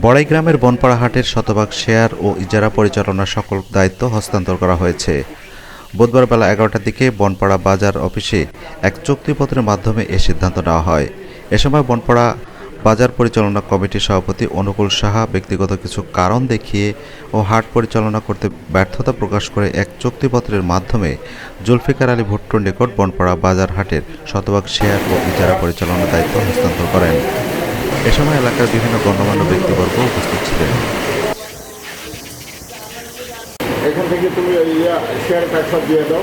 বড়াই গ্রামের বনপাড়া হাটের শতভাগ শেয়ার ও ইজারা পরিচালনার সকল দায়িত্ব হস্তান্তর করা হয়েছে। বুধবার বেলা এগারোটার দিকে বনপাড়া বাজার অফিসে এক চুক্তিপত্রের মাধ্যমে এ সিদ্ধান্ত নেওয়া হয়। এ সময় বনপাড়া বাজার পরিচালনা কমিটির সভাপতি অনুকূল সাহা ব্যক্তিগত কিছু কারণ দেখিয়ে ও হাট পরিচালনা করতে ব্যর্থতা প্রকাশ করে এক চুক্তিপত্রের মাধ্যমে জুলফিকার আলী ভুট্টোর নিকট বনপাড়া বাজার হাটের শতভাগ শেয়ার ও ইজারা পরিচালনার দায়িত্ব হস্তান্তর করেন। এ সময় এলাকার বিভিন্ন গণ্যমান্য ব্যক্তিবর্গ উপস্থিত ছিলেন। এখান থেকে তুমি ইয়া শেয়ার সব দিয়ে দাও।